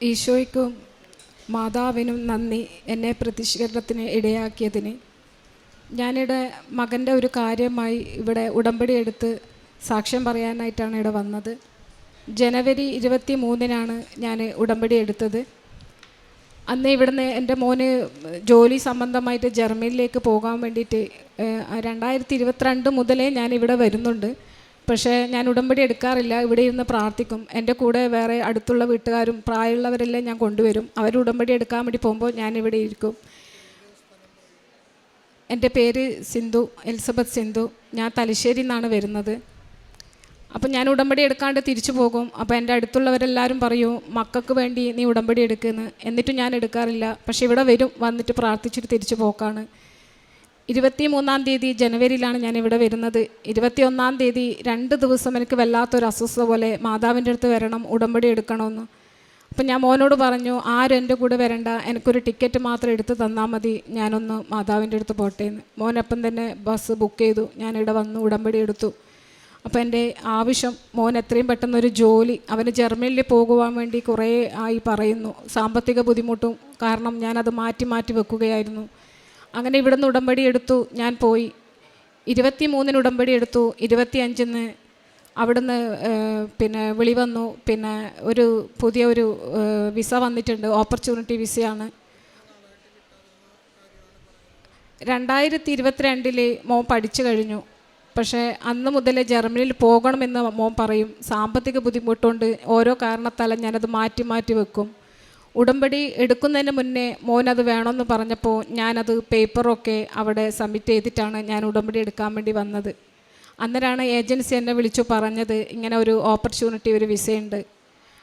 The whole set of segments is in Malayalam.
ഈശോയ്ക്കും മാതാവിനും നന്ദി എന്നെ പ്രതിഷേധത്തിന് ഇടയാക്കിയതിന്. ഞാനിവിടെ മകന്റെ ഒരു കാര്യമായി ഇവിടെ ഉടമ്പടി എടുത്ത് സാക്ഷ്യം പറയാനായിട്ടാണ് ഇവിടെ വന്നത്. ജനുവരി ഇരുപത്തി മൂന്നിനാണ് ഞാൻ ഉടമ്പടി എടുത്തത്. അന്ന് ഇവിടുന്ന് എന്റെ മോന് ജോലി സംബന്ധമായിട്ട് ജർമ്മനിയിലേക്ക് പോകാൻ വേണ്ടിയിട്ട് രണ്ടായിരത്തി ഇരുപത്തിരണ്ട് മുതലേ ഞാൻ ഇവിടെ വരുന്നുണ്ട്. പക്ഷേ ഞാൻ ഉടമ്പടി എടുക്കാറില്ല. ഇവിടെ ഇരുന്ന് പ്രാർത്ഥിക്കും. എന്റെ കൂടെ വേറെ അടുത്തുള്ള വീട്ടുകാരും പ്രായമുള്ളവരെല്ലാം ഞാൻ കൊണ്ടുവരും. അവർ ഉടമ്പടി എടുക്കാൻ വേണ്ടി പോകുമ്പോൾ ഞാൻ ഇവിടെ ഇരിക്കും. എന്റെ പേര് സിന്ധു എലിസബത്ത് സിന്ധു. ഞാൻ തലശ്ശേരിയിൽ നിന്നാണ് വരുന്നത്. അപ്പം ഞാൻ ഉടമ്പടി എടുക്കാണ്ട് തിരിച്ചു പോകും. അപ്പോൾ എന്റെ അടുത്തുള്ളവരെല്ലാവരും പറയും മക്കൾക്ക് വേണ്ടി നീ ഉടമ്പടി എടുക്കുന്നു എന്നിട്ടും ഞാൻ എടുക്കാറില്ല. പക്ഷേ ഇവിടെ വരും വന്നിട്ട് പ്രാർത്ഥിച്ചിട്ട് തിരിച്ചു പോക്കാണ്. ഇരുപത്തി മൂന്നാം തീയതി ജനുവരിയിലാണ് ഞാൻ ഇവിടെ വരുന്നത്. ഇരുപത്തി ഒന്നാം തീയതി രണ്ട് ദിവസം എനിക്ക് വല്ലാത്തൊരു അസ്വസ്ഥ പോലെ മാതാവിന്റെ അടുത്ത് വരണം ഉടമ്പടി എടുക്കണമെന്ന്. അപ്പം ഞാൻ മോനോട് പറഞ്ഞു ആരും എന്റെ കൂടെ വരണ്ട. എനിക്കൊരു ടിക്കറ്റ് മാത്രം എടുത്ത് തന്നാൽ മതി. ഞാനൊന്ന് മാതാവിന്റെ അടുത്ത് പോട്ടെ എന്ന് മോനപ്പം തന്നെ ബസ് ബുക്ക് ചെയ്തു. ഞാനിവിടെ വന്ന് ഉടമ്പടി എടുത്തു. അപ്പോൾ എന്റെ ആവശ്യം മോൻ എത്രയും പെട്ടെന്ന് ഒരു ജോലി അവന് ജർമ്മനിയിൽ പോകുവാൻ വേണ്ടി കുറേ ആയി പറയുന്നു. സാമ്പത്തിക ബുദ്ധിമുട്ടും കാരണം ഞാനത് മാറ്റി മാറ്റി വെക്കുകയായിരുന്നു. അങ്ങനെ ഇവിടുന്ന് ഉടമ്പടി എടുത്തു ഞാൻ പോയി. ഇരുപത്തി മൂന്നിന് ഉടമ്പടി എടുത്തു ഇരുപത്തി അഞ്ചിന് അവിടുന്ന് പിന്നെ വിളി വന്നു. പിന്നെ ഒരു പുതിയ ഒരു വിസ വന്നിട്ടുണ്ട് ഓപ്പർച്യൂണിറ്റി വിസയാണ്. രണ്ടായിരത്തി ഇരുപത്തിരണ്ടിൽ മോൻ പഠിച്ചു കഴിഞ്ഞു. പക്ഷേ അന്ന് മുതൽ ജർമ്മനിയിൽ പോകണമെന്ന് മോൻ പറയും. സാമ്പത്തിക ബുദ്ധിമുട്ടുകൊണ്ട് ഓരോ കാരണത്താലും ഞാനത് മാറ്റി മാറ്റി വെക്കും. ഉടമ്പടി എടുക്കുന്നതിന് മുന്നേ മോൻ അത് വേണമെന്ന് പറഞ്ഞപ്പോൾ ഞാനത് പേപ്പറൊക്കെ അവിടെ സബ്മിറ്റ് ചെയ്തിട്ടാണ് ഞാൻ ഉടമ്പടി എടുക്കാൻ വേണ്ടി വന്നത്. അന്നേരമാണ് ഏജൻസി എന്നെ വിളിച്ചു പറഞ്ഞത് ഇങ്ങനെ ഒരു ഓപ്പർച്യൂണിറ്റി ഒരു വിസയുണ്ട്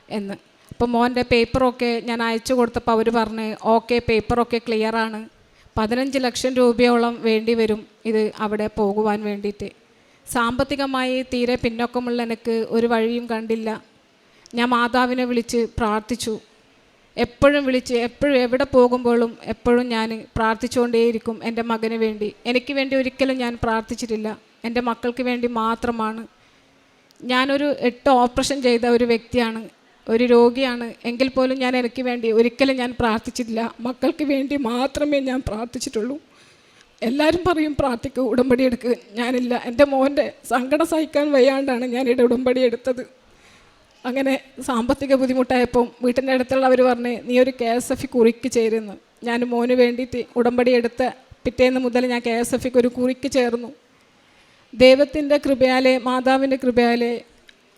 എന്ന്. അപ്പോൾ മോന്റെ പേപ്പറൊക്കെ ഞാൻ അയച്ചു കൊടുത്തപ്പോൾ അവർ പറഞ്ഞ് ഓക്കെ പേപ്പറൊക്കെ ക്ലിയറാണ് പതിനഞ്ച് ലക്ഷം രൂപയോളം വേണ്ടി വരും ഇത് അവിടെ പോകുവാൻ വേണ്ടിയിട്ട്. സാമ്പത്തികമായി തീരെ പിന്നോക്കമുള്ള എനിക്ക് ഒരു വഴിയും കണ്ടില്ല. ഞാൻ മാതാവിനെ വിളിച്ച് പ്രാർത്ഥിച്ചു. എപ്പോഴും വിളിച്ച് എപ്പോഴും എവിടെ പോകുമ്പോഴും എപ്പോഴും ഞാൻ പ്രാർത്ഥിച്ചുകൊണ്ടേയിരിക്കും എന്റെ മകന് വേണ്ടി. എനിക്ക് വേണ്ടി ഒരിക്കലും ഞാൻ പ്രാർത്ഥിച്ചിട്ടില്ല. എന്റെ മക്കൾക്ക് വേണ്ടി മാത്രമാണ്. ഞാനൊരു എട്ട് ഓപ്പറേഷൻ ചെയ്ത ഒരു വ്യക്തിയാണ്. ഒരു രോഗിയാണ്. എങ്കിൽ പോലും ഞാൻ എനിക്ക് വേണ്ടി ഒരിക്കലും ഞാൻ പ്രാർത്ഥിച്ചിട്ടില്ല. മക്കൾക്ക് വേണ്ടി മാത്രമേ ഞാൻ പ്രാർത്ഥിച്ചിട്ടുള്ളൂ. എല്ലാവരും പറയും പ്രാർത്ഥിക്കുക ഉടമ്പടി എടുക്കുക ഞാനില്ല. എന്റെ മോന്റെ സങ്കടം സഹിക്കാൻ വയ്യാണ്ടാണ് ഞാനിവിടെ ഉടമ്പടി എടുത്തത്. അങ്ങനെ സാമ്പത്തിക ബുദ്ധിമുട്ടായപ്പം വീട്ടിന്റെ അടുത്തുള്ളവർ പറഞ്ഞ് നീ ഒരു കെ എസ് എഫ് കുറിക്ക് ചേരുന്നു. ഞാൻ മോന് വേണ്ടിയിട്ട് ഉടമ്പടി എടുത്ത് പിറ്റേന്ന് മുതൽ ഞാൻ കെ എസ് എഫ് ഒരു കുറിക്ക് ചേർന്നു. ദൈവത്തിന്റെ കൃപയാലെ മാതാവിന്റെ കൃപയാലെ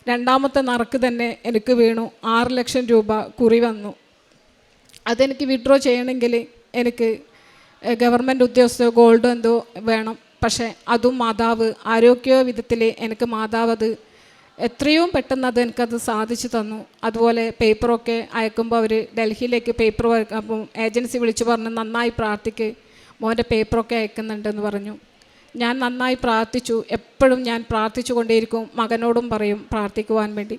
രണ്ടാമത്തെ നറുക്ക് തന്നെ എനിക്ക് വീണു. ആറ് ലക്ഷം രൂപ കുറി വന്നു. അതെനിക്ക് വിഡ്രോ ചെയ്യണമെങ്കിൽ എനിക്ക് ഗവൺമെന്റ് ഉദ്യോഗസ്ഥ ഗോൾഡ് എന്തോ വേണം. പക്ഷേ അതും മാതാവ് ആരോഗ്യ വിധത്തിൽ എനിക്ക് മാതാവ് അത് എത്രയും പെട്ടെന്ന് അത് എനിക്കത് സാധിച്ചു തന്നു. അതുപോലെ പേപ്പറൊക്കെ അയക്കുമ്പോൾ അവർ ഡൽഹിയിലേക്ക് പേപ്പർ അപ്പം ഏജൻസി വിളിച്ചു പറഞ്ഞു നന്നായി പ്രാർത്ഥിക്ക്. മോന്റെ പേപ്പറൊക്കെ അയക്കുന്നുണ്ടെന്ന് പറഞ്ഞു. ഞാൻ നന്നായി പ്രാർത്ഥിച്ചു. എപ്പോഴും ഞാൻ പ്രാർത്ഥിച്ചു കൊണ്ടേയിരിക്കും മകനോടും പറയും പ്രാർത്ഥിക്കുവാൻ വേണ്ടി.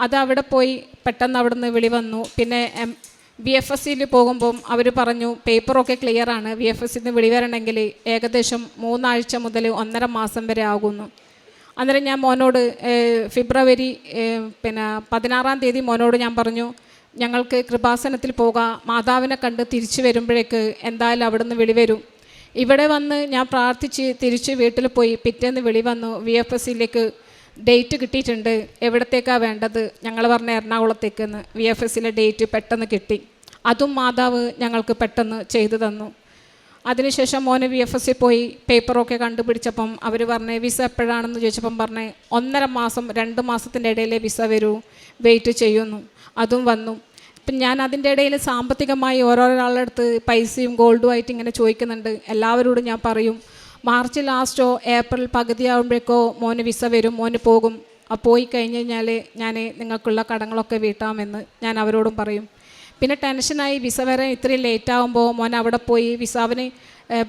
അത് അവിടെ പോയി പെട്ടെന്ന് അവിടുന്ന് വിളി വന്നു. പിന്നെ എം ബി എഫ് എസ് സിയിൽ പോകുമ്പം അവർ പറഞ്ഞു പേപ്പറൊക്കെ ക്ലിയർ ആണ് ബി എഫ് എസ് സിന്ന് വിളി വരണമെങ്കിൽ ഏകദേശം മൂന്നാഴ്ച മുതൽ ഒന്നര മാസം വരെ ആകുന്നു. അന്നേരം ഞാൻ മോനോട് ഫെബ്രുവരി പിന്നെ പതിനാറാം തീയതി മോനോട് ഞാൻ പറഞ്ഞു ഞങ്ങൾക്ക് കൃപാസനത്തിൽ പോകാം മാതാവിനെ കണ്ട് തിരിച്ചു വരുമ്പോഴേക്ക് എന്തായാലും അവിടുന്ന് വിളി വരും. ഇവിടെ വന്ന് ഞാൻ പ്രാർത്ഥിച്ച് തിരിച്ച് വീട്ടിൽ പോയി പിറ്റേന്ന് വിളി വന്നു വി എഫ് എസ് സിയിലേക്ക് ഡേറ്റ് കിട്ടിയിട്ടുണ്ട് എവിടത്തേക്കാണ് വേണ്ടത്? ഞങ്ങൾ പറഞ്ഞ എറണാകുളത്തേക്കെന്ന് വി എഫ് എസിലെ ഡേറ്റ് പെട്ടെന്ന് കിട്ടി. അതും മാതാവ് ഞങ്ങൾക്ക് പെട്ടെന്ന് ചെയ്തു തന്നു. അതിനുശേഷം മോന് വി എഫ് എസ് പോയി പേപ്പറൊക്കെ കണ്ടുപിടിച്ചപ്പം അവർ പറഞ്ഞ് വിസ എപ്പോഴാണെന്ന് ചോദിച്ചപ്പം പറഞ്ഞ് ഒന്നര മാസം രണ്ട് മാസത്തിന്റെ ഇടയിലേ വിസ വരൂ വെയിറ്റ് ചെയ്യുന്നു അതും വന്നു. ഇപ്പം ഞാൻ അതിന്റെ ഇടയിൽ സാമ്പത്തികമായി ഓരോരാളുടെ അടുത്ത് പൈസയും ഗോൾഡും ആയിട്ട് ഇങ്ങനെ ചോദിക്കുന്നുണ്ട്. എല്ലാവരോടും ഞാൻ പറയും മാർച്ച് ലാസ്റ്റോ ഏപ്രിൽ പകുതിയാകുമ്പോഴേക്കോ മോന് വിസ വരും മോന് പോകും. പോയി കഴിഞ്ഞ് കഴിഞ്ഞാൽ ഞാൻ നിങ്ങൾക്കുള്ള കടങ്ങളൊക്കെ വീട്ടാമെന്ന് ഞാൻ അവരോടും പറയും. പിന്നെ ടെൻഷനായി വിസ വരെ ഇത്രയും ലേറ്റ് ആകുമ്പോൾ മോൻ അവിടെ പോയി വിസാവിന്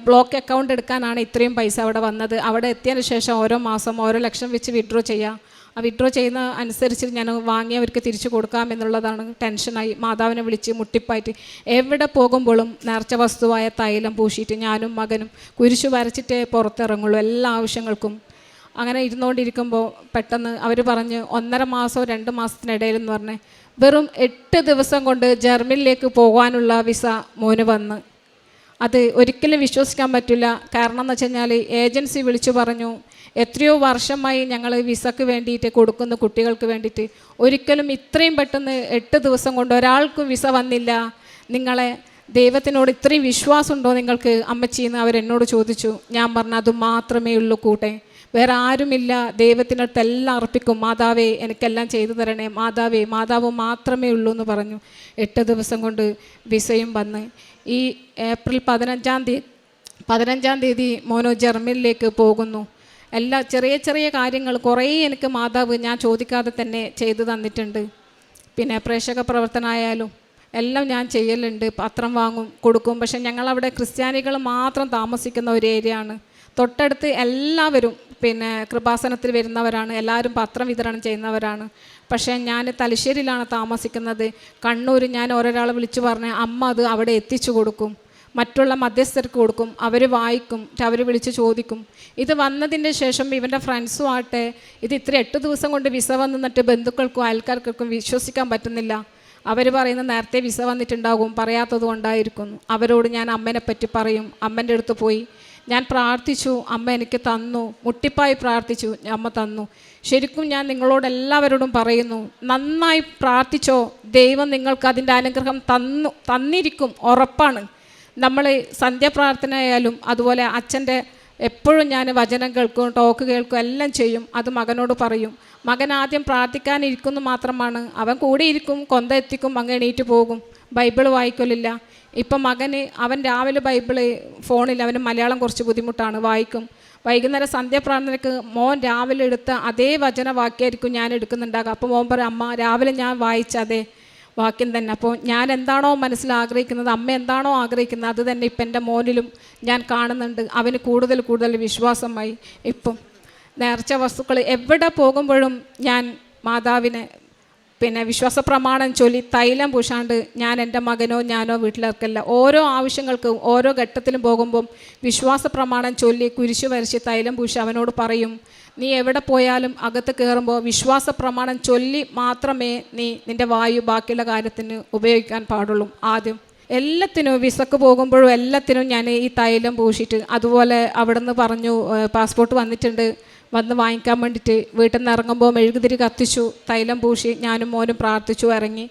ബ്ലോക്ക് അക്കൗണ്ട് എടുക്കാനാണ് ഇത്രയും പൈസ അവിടെ വന്നത്. അവിടെ എത്തിയതിന് ശേഷം ഓരോ മാസം ഓരോ ലക്ഷം വെച്ച് വിഡ്രോ ചെയ്യാം. ആ വിഡ്രോ ചെയ്യുന്ന അനുസരിച്ച് ഞാൻ വാങ്ങിയവർക്ക് തിരിച്ചു കൊടുക്കാം എന്നുള്ളതാണ് ടെൻഷനായി. മാതാവിനെ വിളിച്ച് മുട്ടിപ്പായിട്ട് എവിടെ പോകുമ്പോഴും നേർച്ച വസ്തുവായ തൈലം പൂശിയിട്ട് ഞാനും മകനും കുരിശു വരച്ചിട്ടേ പുറത്തിറങ്ങുള്ളൂ എല്ലാ ആവശ്യങ്ങൾക്കും. അങ്ങനെ ഇരുന്നുകൊണ്ടിരിക്കുമ്പോൾ പെട്ടെന്ന് അവർ പറഞ്ഞ് ഒന്നര മാസമോ രണ്ട് മാസത്തിനിടയിൽ എന്ന് പറഞ്ഞ് വെറും എട്ട് ദിവസം കൊണ്ട് ജർമ്മനിലേക്ക് പോകാനുള്ള വിസ മോന് വന്ന്. അത് ഒരിക്കലും വിശ്വസിക്കാൻ പറ്റില്ല. കാരണം എന്ന് വെച്ച് കഴിഞ്ഞാൽ ഏജൻസി വിളിച്ചു പറഞ്ഞു എത്രയോ വർഷമായി ഞങ്ങൾ വിസക്ക് വേണ്ടിയിട്ട് കൊടുക്കുന്ന കുട്ടികൾക്ക് വേണ്ടിയിട്ട്. ഒരിക്കലും ഇത്രയും പെട്ടെന്ന് എട്ട് ദിവസം കൊണ്ട് ഒരാൾക്കും വിസ വന്നില്ല. നിങ്ങളെ ദൈവത്തിനോട് ഇത്രയും വിശ്വാസമുണ്ടോ നിങ്ങൾക്ക്? അമ്മച്ചിന്ന് അവരെന്നോട് ചോദിച്ചു. ഞാൻ പറഞ്ഞു അത് മാത്രമേ ഉള്ളൂ കൂട്ടെ. വേറെ ആരുമില്ല. ദൈവത്തിനടുത്ത് എല്ലാം അർപ്പിക്കും. മാതാവേ എനിക്കെല്ലാം ചെയ്തു തരണേ. മാതാവേ മാതാവ് മാത്രമേ ഉള്ളൂ എന്ന് പറഞ്ഞു. എട്ട് ദിവസം കൊണ്ട് വിസയും വന്ന്. ഈ ഏപ്രിൽ പതിനഞ്ചാം തീയതി പതിനഞ്ചാം തീയതി മോനോ ജർമ്മനിലേക്ക് പോകുന്നു. എല്ലാ ചെറിയ ചെറിയ കാര്യങ്ങൾ കുറേ എനിക്ക് മാതാവ് ഞാൻ ചോദിക്കാതെ തന്നെ ചെയ്തു തന്നിട്ടുണ്ട്. പിന്നെ പ്രേക്ഷക പ്രവർത്തനമായാലും എല്ലാം ഞാൻ ചെയ്യലുണ്ട്. പത്രം വാങ്ങും കൊടുക്കും. പക്ഷെ ഞങ്ങളവിടെ ക്രിസ്ത്യാനികൾ മാത്രം താമസിക്കുന്ന ഒരു ഏരിയ ആണ് തൊട്ടടുത്ത് എല്ലാവരും പിന്നെ കൃപാസനത്തിൽ വരുന്നവരാണ് എല്ലാവരും പത്രം വിതരണം ചെയ്യുന്നവരാണ്. പക്ഷേ ഞാൻ തലശ്ശേരിയിലാണ് താമസിക്കുന്നത്. കണ്ണൂർ ഞാൻ ഓരോരാളെ വിളിച്ചു പറഞ്ഞ് അമ്മ അത് അവിടെ എത്തിച്ചു കൊടുക്കും മറ്റുള്ള മധ്യസ്ഥർക്ക് കൊടുക്കും അവർ വായിക്കും അവർ വിളിച്ച് ചോദിക്കും. ഇത് വന്നതിന്റെ ശേഷം ഇവന്റെ ഫ്രണ്ട്സും ഇത് ഇത്ര എട്ട് ദിവസം കൊണ്ട് വിസ വന്നിട്ട് ബന്ധുക്കൾക്കും അയൽക്കാർക്കും വിശ്വസിക്കാൻ പറ്റുന്നില്ല. അവർ പറയുന്ന നേരത്തെ വിസ വന്നിട്ടുണ്ടാകും പറയാത്തത് കൊണ്ടായിരിക്കുന്നു. അവരോട് ഞാൻ അമ്മേനെ പറ്റി പറയും. അമ്മന്റെ അടുത്ത് പോയി ഞാൻ പ്രാർത്ഥിച്ചു അമ്മ എനിക്ക് തന്നു മുട്ടിപ്പായി പ്രാർത്ഥിച്ചു അമ്മ തന്നു. ശരിക്കും ഞാൻ നിങ്ങളോട് എല്ലാവരോടും പറയുന്നു നന്നായി പ്രാർത്ഥിച്ചോ ദൈവം നിങ്ങൾക്ക് അതിന്റെ അനുഗ്രഹം തന്നു തന്നിരിക്കും ഉറപ്പാണ്. നമ്മൾ സന്ധ്യാപ്രാർത്ഥനയായാലും അതുപോലെ അച്ഛന്റെ എപ്പോഴും ഞാൻ വചനം കേൾക്കും ടോക്ക് കേൾക്കും എല്ലാം ചെയ്യും അത് മകനോട് പറയും. മകൻ ആദ്യം പ്രാർത്ഥിക്കാനിരിക്കുന്നു മാത്രമാണ് അവൻ കൂടെ ഇരിക്കും കൊന്ത എത്തിക്കും അങ്ങ് എണീറ്റ് പോകും. ബൈബിൾ വായിക്കലില്ല. ഇപ്പം മകന് അവൻ രാവിലെ ബൈബിൾ ഫോണിൽ അവന് മലയാളം കുറച്ച് ബുദ്ധിമുട്ടാണ് വായിക്കും. വൈകുന്നേരം സന്ധ്യാപ്രാർത്ഥനയ്ക്ക് മോൻ രാവിലെ എടുത്ത അതേ വചന വാക്യായിരിക്കും ഞാൻ എടുക്കുന്നുണ്ടാകുക അപ്പോൾ മോൻ പറയും അമ്മ രാവിലെ ഞാൻ വായിച്ച അതേ വാക്യം തന്നെ. അപ്പോൾ ഞാൻ എന്താണോ മനസ്സിൽ ആഗ്രഹിക്കുന്നത് അമ്മ എന്താണോ ആഗ്രഹിക്കുന്നത് അത് തന്നെ ഇപ്പം എന്റെ മോനിലും ഞാൻ കാണുന്നുണ്ട്. അവന് കൂടുതൽ കൂടുതൽ വിശ്വാസമായി ഇപ്പം നേർച്ച വസ്തുക്കൾ എവിടെ പോകുമ്പോഴും ഞാൻ മാതാവിനെ പിന്നെ വിശ്വാസ പ്രമാണം ചൊല്ലി തൈലം പൂശാണ്ട് ഞാൻ എന്റെ മകനോ ഞാനോ വീട്ടിലേക്കല്ല ഓരോ ആവശ്യങ്ങൾക്കും ഓരോ ഘട്ടത്തിലും പോകുമ്പം വിശ്വാസ പ്രമാണം ചൊല്ലി കുരിശു വരച്ച് തൈലം പൂശി അവനോട് പറയും നീ എവിടെ പോയാലും അകത്ത് കയറുമ്പോൾ വിശ്വാസ പ്രമാണം ചൊല്ലി മാത്രമേ നീ നിന്റെ വായു ബാക്കിയുള്ള കാര്യത്തിന് ഉപയോഗിക്കാൻ പാടുള്ളൂ. ആദ്യം എല്ലാത്തിനും വിസക്ക് പോകുമ്പോഴും എല്ലാത്തിനും ഞാൻ ഈ തൈലം പൂശിയിട്ട് അതുപോലെ അവിടെ നിന്ന് പറഞ്ഞു പാസ്പോർട്ട് വന്നിട്ടുണ്ട്. വന്ന് വാങ്ങിക്കാൻ വേണ്ടിയിട്ട് വീട്ടിൽ നിന്ന് ഇറങ്ങുമ്പോൾ മെഴുകുതിരി കത്തിച്ചു തൈലം പൂശി ഞാനും മോനും പ്രാർത്ഥിച്ചു ഇറങ്ങി.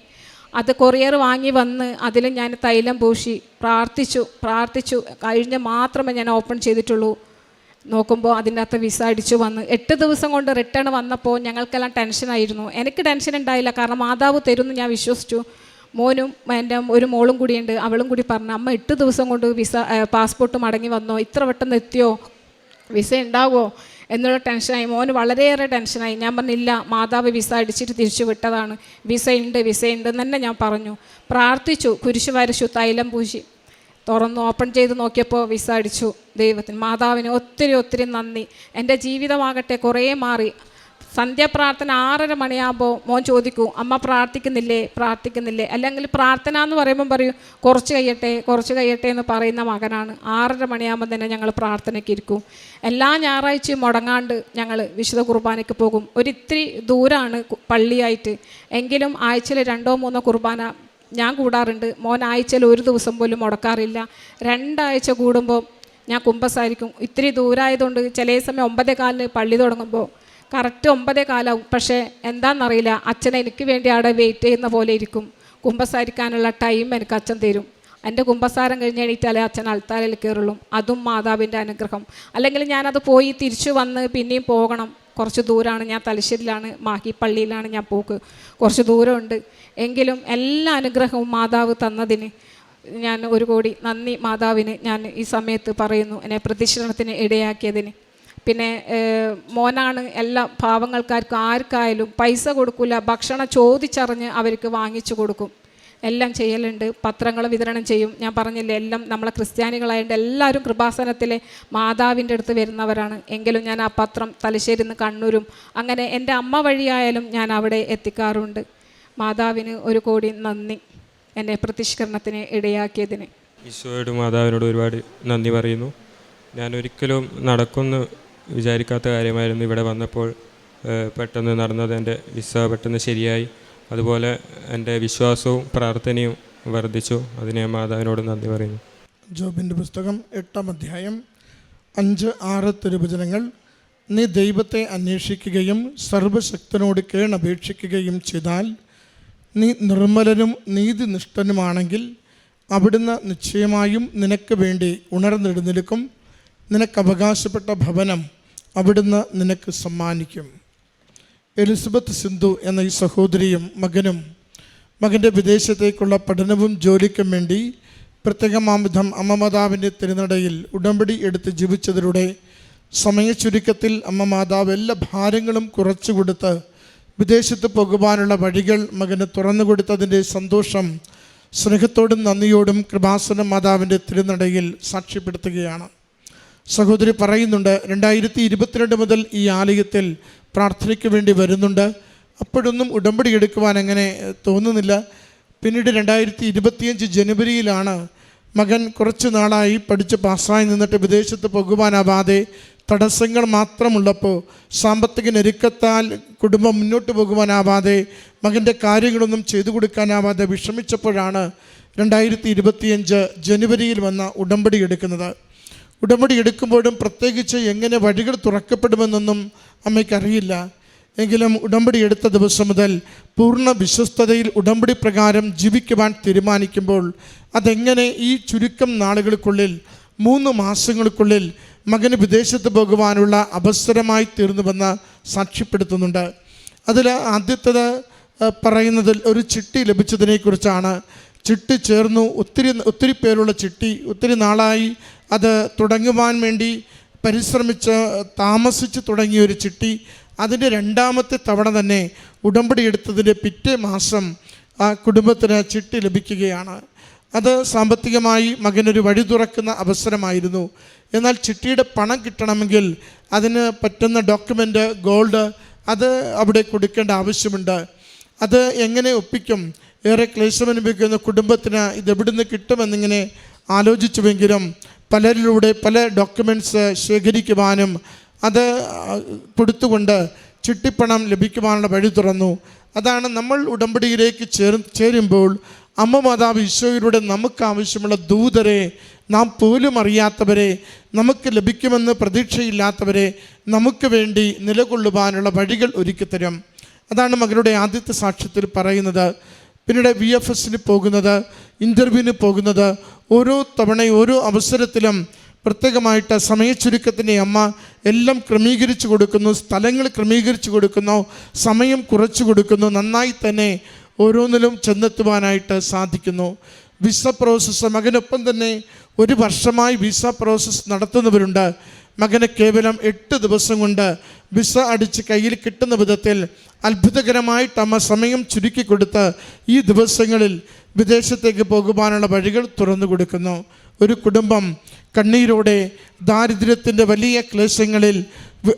അത് കൊറിയർ വാങ്ങി വന്ന് അതിൽ ഞാൻ തൈലം പൂശി പ്രാർത്ഥിച്ചു പ്രാർത്ഥിച്ചു. കഴിഞ്ഞ് മാത്രമേ ഞാൻ ഓപ്പൺ ചെയ്തിട്ടുള്ളൂ. നോക്കുമ്പോൾ അതിന്റെ അകത്ത് വിസ അടിച്ചു വന്ന്. എട്ട് ദിവസം കൊണ്ട് റിട്ടേൺ വന്നപ്പോൾ ഞങ്ങൾക്കെല്ലാം ടെൻഷനായിരുന്നു എനിക്ക് ടെൻഷൻ ഉണ്ടായില്ല. കാരണം മാതാവ് തരുമെന്ന് ഞാൻ വിശ്വസിച്ചു. മോനും എന്റെ ഒരു മോളും കൂടിയുണ്ട്. അവളും കൂടി പറഞ്ഞു അമ്മ എട്ട് ദിവസം കൊണ്ട് വിസ പാസ്പോർട്ട് മടങ്ങി വന്നോ? ഇത്ര പെട്ടെന്ന് എത്തിയോ? വിസ ഉണ്ടാവുമോ? എന്നുള്ള ടെൻഷനായി. മോന് വളരെയേറെ ടെൻഷനായി. ഞാൻ പറഞ്ഞില്ല മാതാവ് വിസ അടിച്ചിട്ട് തിരിച്ചു വിട്ടതാണ്. വിസ ഉണ്ട് വിസ ഉണ്ട് തന്നെ ഞാൻ പറഞ്ഞു. പ്രാർത്ഥിച്ചു. കുരിശു വരച്ചു തൈലം പൂശി. തുറന്ന് ഓപ്പൺ ചെയ്ത് നോക്കിയപ്പോൾ വിസ അടിച്ചു ദൈവത്തിന്. മാതാവിന് ഒത്തിരി ഒത്തിരി നന്ദി. എന്റെ ജീവിതമാകട്ടെ കുറേ മാറി. സന്ധ്യാപ്രാർത്ഥന ആറര മണിയാകുമ്പോൾ മോൻ ചോദിക്കും അമ്മ പ്രാർത്ഥിക്കുന്നില്ലേ? പ്രാർത്ഥിക്കുന്നില്ലേ? അല്ലെങ്കിൽ പ്രാർത്ഥന എന്ന് പറയുമ്പോൾ പറയും കുറച്ച് കഴിയട്ടെ കുറച്ച് കഴിയട്ടെ എന്ന് പറയുന്ന മകനാണ്. ആറര മണിയാകുമ്പോൾ തന്നെ ഞങ്ങൾ പ്രാർത്ഥനയ്ക്ക് ഇരിക്കും. എല്ലാ ഞായറാഴ്ചയും മുടങ്ങാണ്ട് ഞങ്ങൾ വിശുദ്ധ കുർബാനയ്ക്ക് പോകും. ഒരിത്തിരി ദൂരമാണ് പള്ളിയായിട്ട്. എങ്കിലും ആഴ്ചയിൽ രണ്ടോ മൂന്നോ കുർബാന ഞാൻ കൂടാറുണ്ട്. മോൻ ആഴ്ചയിൽ ഒരു ദിവസം പോലും മുടക്കാറില്ല. രണ്ടാഴ്ച കൂടുമ്പോൾ ഞാൻ കുമ്പസാരിക്കും. ഇത്തിരി ദൂരമായതുകൊണ്ട് ചില സമയം ഒമ്പതേ കാലിന് പള്ളി തുടങ്ങുമ്പോൾ കറക്റ്റ് ഒമ്പതേ കാലാവും. പക്ഷേ എന്താണെന്നറിയില്ല അച്ഛൻ എനിക്ക് വേണ്ടി അവിടെ വെയിറ്റ് ചെയ്യുന്ന പോലെ ഇരിക്കും. കുമ്പസാരിക്കാനുള്ള ടൈം എനിക്ക് അച്ഛൻ തരും. എന്റെ കുമ്പസാരം കഴിഞ്ഞ് എണീറ്റാലേ അച്ഛൻ അൾത്താരയിൽ കയറുള്ളൂ. അതും മാതാവിന്റെ അനുഗ്രഹം. അല്ലെങ്കിൽ ഞാനത് പോയി തിരിച്ചു വന്ന് പിന്നെയും പോകണം. കുറച്ച് ദൂരമാണ് ഞാൻ തലശ്ശേരിയിലാണ് മാഹി പള്ളിയിലാണ് ഞാൻ പോക്ക്. കുറച്ച് ദൂരമുണ്ട്. എങ്കിലും എല്ലാ അനുഗ്രഹവും മാതാവ് തന്നതിന് ഞാൻ ഒരു കോടി നന്ദി മാതാവിന് ഞാൻ ഈ സമയത്ത് പറയുന്നു. എന്നെ പ്രതിഷേധത്തിന് ഇടയാക്കിയതിന്. പിന്നെ മോനാണ് എല്ലാ പാവങ്ങൾക്കാർക്കും ആർക്കായാലും പൈസ കൊടുക്കില്ല ഭക്ഷണം ചോദിച്ചറിഞ്ഞ് അവർക്ക് വാങ്ങിച്ചു കൊടുക്കും. എല്ലാം ചെയ്യലുണ്ട് പത്രങ്ങൾ വിതരണം ചെയ്യും. ഞാൻ പറഞ്ഞില്ലേ എല്ലാം നമ്മളെ ക്രിസ്ത്യാനികളായതുകൊണ്ട് എല്ലാവരും കൃപാസനത്തിലെ മാതാവിന്റെ അടുത്ത് വരുന്നവരാണ്. എങ്കിലും ഞാൻ ആ പത്രം തലശ്ശേരി നിന്ന് കണ്ണൂരും അങ്ങനെ എന്റെ അമ്മ വഴിയായാലും ഞാൻ അവിടെ എത്തിക്കാറുണ്ട്. മാതാവിന് ഒരു കോടി നന്ദി എന്നെ പ്രതിഷ്കരണത്തിന് ഇടയാക്കിയതിന്. ഈശോയോട് മാതാവിനോട് ഒരുപാട് നന്ദി പറയുന്നു. ഞാൻ ഒരിക്കലും നടക്കുമെന്ന് വിചാരിക്കാത്ത കാര്യമായിരുന്നു ഇവിടെ വന്നപ്പോൾ പെട്ടെന്ന് നടന്നത് എന്റെ വിസ പെട്ടെന്ന് ശരിയായി. അതുപോലെ എന്റെ വിശ്വാസവും പ്രാർത്ഥനയും വർദ്ധിച്ചു. അതിന് ഞാൻ മാതാവിനോട് നന്ദി പറയുന്നു. ജോബിന്റെ പുസ്തകം എട്ടാം അധ്യായം അഞ്ച് ആറ് തിരുവചനങ്ങൾ. നീ ദൈവത്തെ അന്വേഷിക്കുകയും സർവശക്തനോട് കേണപേക്ഷിക്കുകയും ചെയ്താൽ നീ നിർമ്മലനും നീതിനിഷ്ഠനുമാണെങ്കിൽ അവിടുന്ന് നിശ്ചയമായും നിനക്ക് വേണ്ടി ഉണർന്നെഴുന്നേൽക്കും. നിനക്ക് അവകാശപ്പെട്ട ഭവനം അവിടുന്ന് നിനക്ക് സമ്മാനിക്കും. എലിസബത്ത് സിന്ധു എന്ന ഈ സഹോദരിയും മകനും മകന്റെ വിദേശത്തേക്കുള്ള പഠനവും ജോലിക്കും വേണ്ടി പ്രത്യേകമാം വിധം അമ്മമാതാവിന്റെ തിരുനടയിൽ ഉടമ്പടി എടുത്ത് ജീവിച്ചതിലൂടെ സമയച്ചുരുക്കത്തിൽ അമ്മ മാതാവ് എല്ലാ ഭാരങ്ങളും കുറച്ചു കൊടുത്ത് വിദേശത്ത് പോകുവാനുള്ള വഴികൾ മകന് തുറന്നു കൊടുത്തതിന്റെ സന്തോഷം സ്നേഹത്തോടും നന്ദിയോടും കൃപാസന മാതാവിന്റെ തിരുനടയിൽ സാക്ഷ്യപ്പെടുത്തുകയാണ്. സഹോദരി പറയുന്നുണ്ട് രണ്ടായിരത്തി ഇരുപത്തിരണ്ട് മുതൽ ഈ ആലയത്തിൽ പ്രാർത്ഥനയ്ക്ക് വേണ്ടി വരുന്നുണ്ട്. അപ്പോഴൊന്നും ഉടമ്പടി എടുക്കുവാൻ അങ്ങനെ തോന്നുന്നില്ല. പിന്നീട് രണ്ടായിരത്തി ഇരുപത്തിയഞ്ച് ജനുവരിയിലാണ് മകൻ കുറച്ച് നാളായി പഠിച്ച് പാസ്സായി നിന്നിട്ട് വിദേശത്ത് പോകുവാനാവാതെ തടസ്സങ്ങൾ മാത്രമുള്ളപ്പോൾ സാമ്പത്തിക ഞെരുക്കത്താൽ കുടുംബം മുന്നോട്ട് പോകുവാനാവാതെ മകന്റെ കാര്യങ്ങളൊന്നും ചെയ്തു കൊടുക്കാനാവാതെ വിഷമിച്ചപ്പോഴാണ് രണ്ടായിരത്തി ഇരുപത്തിയഞ്ച് ജനുവരിയിൽ വന്ന ഉടമ്പടി എടുക്കുന്നത്. ഉടമ്പടി എടുക്കുമ്പോഴും പ്രത്യേകിച്ച് എങ്ങനെ വഴികൾ തുറക്കപ്പെടുമെന്നൊന്നും അമ്മയ്ക്കറിയില്ല. എങ്കിലും ഉടമ്പടി എടുത്ത ദിവസം മുതൽ പൂർണ വിശ്വസ്തതയിൽ ഉടമ്പടി പ്രകാരം ജീവിക്കുവാൻ തീരുമാനിക്കുമ്പോൾ അതെങ്ങനെ ഈ ചുരുക്കം നാളുകൾക്കുള്ളിൽ മൂന്ന് മാസങ്ങൾക്കുള്ളിൽ മകന് വിദേശത്ത് പോകുവാനുള്ള അവസരമായി തീർന്നുവെന്ന് സാക്ഷ്യപ്പെടുത്തുന്നുണ്ട്. അതിൽ ആദ്യത്തത് പറയുന്നതിൽ ഒരു ചിട്ടി ലഭിച്ചതിനെക്കുറിച്ചാണ്. ചിട്ടി ചേർന്നു ഒത്തിരി ഒത്തിരി പേരുള്ള ചിട്ടി ഒത്തിരി നാളായി അത് തുടങ്ങുവാൻ വേണ്ടി പരിശ്രമിച്ച് താമസിച്ച് തുടങ്ങിയ ഒരു ചിട്ടി അതിന്റെ രണ്ടാമത്തെ തവണ തന്നെ ഉടമ്പടി എടുത്തതിന്റെ പിറ്റേ മാസം ആ കുടുംബത്തിന് ചിട്ടി ലഭിക്കുകയാണ്. അത് സാമ്പത്തികമായി മകനൊരു വഴി തുറക്കുന്ന അവസരമായിരുന്നു. എന്നാൽ ചിട്ടിയുടെ പണം കിട്ടണമെങ്കിൽ അതിന് പറ്റുന്ന ഡോക്യുമെന്റ് ഗോൾഡ് അത് അവിടെ കൊടുക്കേണ്ട ആവശ്യമുണ്ട്. അത് എങ്ങനെ ഒപ്പിക്കും? ഏറെ ക്ലേശമനുഭവിക്കുന്ന കുടുംബത്തിന് ഇതെവിടുന്ന് കിട്ടുമെന്നിങ്ങനെ ആലോചിച്ചുവെങ്കിലും പലരിലൂടെ പല ഡോക്യുമെന്റ്സ് ശേഖരിക്കുവാനും അത് കൊടുത്തുകൊണ്ട് ചിട്ടിപ്പണം ലഭിക്കുവാനുള്ള വഴി തുറന്നു. അതാണ് നമ്മൾ ഉടമ്പടിയിലേക്ക് ചേർ ചേരുമ്പോൾ അമ്മ മാതാവ് ഈശോയിലൂടെ നമുക്ക് ആവശ്യമുള്ള ദൂതരെ നാം പോലും അറിയാത്തവരെ നമുക്ക് ലഭിക്കുമെന്ന് പ്രതീക്ഷയില്ലാത്തവരെ നമുക്ക് വേണ്ടി നിലകൊള്ളുവാനുള്ള വഴികൾ ഒരുക്കിത്തരും. അതാണ് മകളുടെ ആദ്യത്തെ സാക്ഷ്യത്തിൽ പറയുന്നത്. പിന്നീട് വി എഫ് എസിന് പോകുന്നത് ഇന്റർവ്യൂവിന് പോകുന്നത് ഓരോ തവണ ഓരോ അവസരത്തിലും പ്രത്യേകമായിട്ട് സമയച്ചുരുക്കത്തിന്റെ അമ്മ എല്ലാം ക്രമീകരിച്ചു കൊടുക്കുന്നു സ്ഥലങ്ങൾ ക്രമീകരിച്ചു കൊടുക്കുന്നു സമയം കുറച്ചു കൊടുക്കുന്നു നന്നായി തന്നെ ഓരോന്നിലും ചെന്നെത്തുവാനായിട്ട് സാധിക്കുന്നു. വിസ പ്രോസസ്സ് മകനൊപ്പം തന്നെ ഒരു വർഷമായി വിസ പ്രോസസ്സ് നടത്തുന്നവരുണ്ട്. മകന് കേവലം എട്ട് ദിവസം കൊണ്ട് വിസ അടിച്ച് കയ്യിൽ കിട്ടുന്ന വിധത്തിൽ അത്ഭുതകരമായിട്ട് അമ്മ സമയം ചുരുക്കി കൊടുത്ത് ഈ ദിവസങ്ങളിൽ വിദേശത്തേക്ക് പോകുവാനുള്ള വഴികൾ തുറന്നു കൊടുക്കുന്നു. ഒരു കുടുംബം കണ്ണീരോടെ ദാരിദ്ര്യത്തിന്റെ വലിയ ക്ലേശങ്ങളിൽ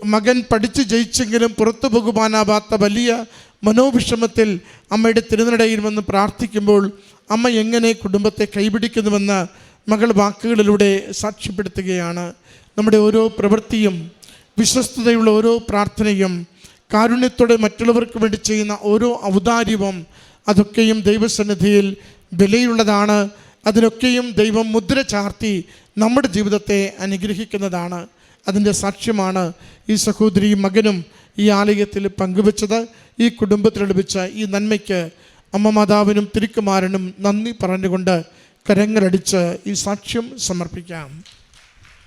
മകൻ പഠിച്ച് ജയിച്ചെങ്കിലും പുറത്തു പോകുവാനാവാത്ത വലിയ മനോവിഷമത്തിൽ അമ്മയുടെ തിരുനടയിൽ വന്ന് പ്രാർത്ഥിക്കുമ്പോൾ അമ്മ എങ്ങനെ കുടുംബത്തെ കൈപിടിക്കുന്നുവെന്ന് മകൾ വാക്കുകളിലൂടെ സാക്ഷ്യപ്പെടുത്തുകയാണ്. നമ്മുടെ ഓരോ പ്രവൃത്തിയും വിശ്വസ്തതയുള്ള ഓരോ പ്രാർത്ഥനയും കാരുണ്യത്തോടെ മറ്റുള്ളവർക്ക് വേണ്ടി ചെയ്യുന്ന ഓരോ ഔദാര്യവും അതൊക്കെയും ദൈവസന്നിധിയിൽ വിലയുള്ളതാണ്. അതിനൊക്കെയും ദൈവം മുദ്ര ചാർത്തി നമ്മുടെ ജീവിതത്തെ അനുഗ്രഹിക്കുന്നതാണ്. അതിന്റെ സാക്ഷ്യമാണ് ഈ സഹോദരി മകനും ഈ ആലയത്തിൽ പങ്കുവച്ചത്. ഈ കുടുംബത്തിൽ ലഭിച്ച ഈ നന്മയ്ക്ക് അമ്മ മാതാവിനും തിരുക്കുമാരനും നന്ദി പറഞ്ഞുകൊണ്ട് കരങ്ങളടിച്ച് ഈ സാക്ഷ്യം സമർപ്പിക്കാം.